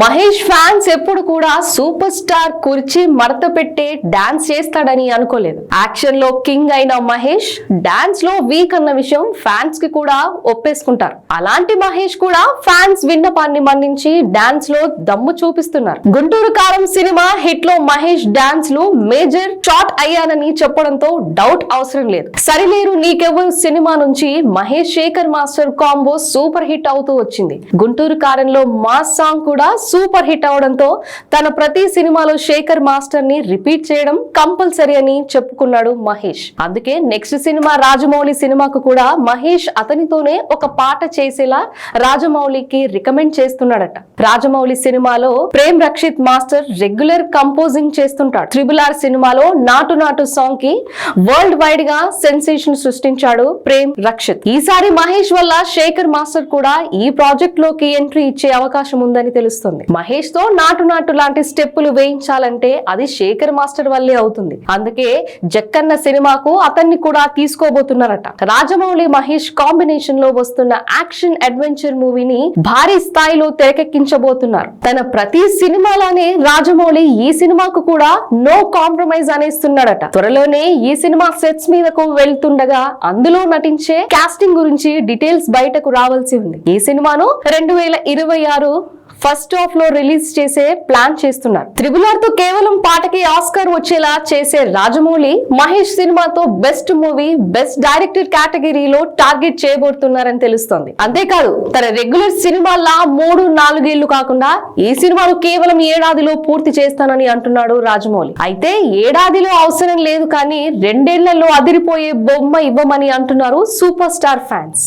Mahesh fans ఎప్పుడు కూడా super star కుర్చీ మడత పెట్టే డాన్స్ చేస్తాడని అనుకోలేదు. యాక్షన్లో కింగ్ అయిన మహేష్ డాన్స్లో వీక్ అన్న విషయం ఫ్యాన్స్కి కూడా ఒప్పేసుకుంటారు. అలాంటి మహేష్ కూడా ఫ్యాన్స్ విన్నపాన్ని మన్నించి డాన్స్లో దమ్ము చూపిస్తున్నారు. గుంటూరు కారం సినిమా హిట్లో మహేష్ డాన్స్లు మేజర్ షాట్ అయ్యానని చెప్పడంతో డౌట్ అవసరం లేదు. సరిలేరు నీకెవరు సినిమా నుంచి Mahesh Shekhar master combo super hit అవుతూ వచ్చింది. గుంటూరు కారంలో మాస్ సాంగ్ కూడా సూపర్ హిట్ అవడంతో తన ప్రతి సినిమాలో శేఖర్ మాస్టర్ని రిపీట్ చేయడం కంపల్సరీ అని చెప్పుకున్నాడు మహేష్. అందుకే నెక్స్ట్ సినిమా రాజమౌళి సినిమాకు కూడా మహేష్ అతనితోనే ఒక పాట చేసేలా రాజమౌళికి రికమెండ్ చేస్తున్నాడట. రాజమౌళి సినిమాలో Prem Rakshit master regular composing చేస్తుంటాడు. ట్రిబుల్ ఆర్ సినిమాలో నాటు నాటు సాంగ్కి వరల్డ్ వైడ్గా సెన్సేషన్ సృష్టించాడు ప్రేమ్ రక్షిత్. ఈసారి మహేష్ వల్ల శేఖర్ మాస్టర్ కూడా ఈ ప్రాజెక్ట్లోకి ఎంట్రీ ఇచ్చే అవకాశం ఉందని తెలుస్తుంది. మహేష్తో నాటు నాటు లాంటి స్టెప్పులు వేయించాలంటే అది శేఖర్ మాస్టర్ వల్లే అవుతుంది. అందుకే జక్కన్న సినిమాకు అతన్ని కూడా తీసుకోబోతున్నారట. రాజమౌళి మహేష్ కాంబినేషన్లో వస్తున్న యాక్షన్ అడ్వెంచర్ మూవీని భారీ స్థాయిలో తెరకెక్కించబోతున్నారు. తన ప్రతి సినిమాలానే రాజమౌళి ఈ సినిమాకు కూడా నో కాంప్రమైజ్ అనేస్తున్నాడట. త్వరలోనే ఈ సినిమా సెట్స్ మీదకు వెళ్తుండగా అందులో నటించే కాస్టింగ్ గురించి డీటెయిల్స్ బయటకు రావాల్సి ఉంది. ఈ సినిమాను రెండు వేల ఇరవై ఆరు ఫస్ట్ హాఫ్లో రిలీజ్ చేసే ప్లాన్ చేస్తున్నారు. త్రిబుల్ ఆర్తో కేవలం పాటకి ఆస్కార్ వచ్చేలా చేసే రాజమౌళి మహేష్ సినిమాతో బెస్ట్ మూవీ బెస్ట్ డైరెక్టర్ కేటగిరీలో టార్గెట్ చేయబోతున్నారని తెలుస్తోంది. అంతేకాదు తన రెగ్యులర్ సినిమాల్లో మూడు నాలుగేళ్ళు కాకుండా ఈ సినిమాను కేవలం ఏడాదిలో పూర్తి చేస్తానని అంటున్నాడు రాజమౌళి. అయితే ఏడాదిలో అవసరం లేదు కానీ రెండేళ్ళలో అదిరిపోయే బొమ్మ ఇవ్వమని అంటున్నారు సూపర్ స్టార్ ఫ్యాన్స్.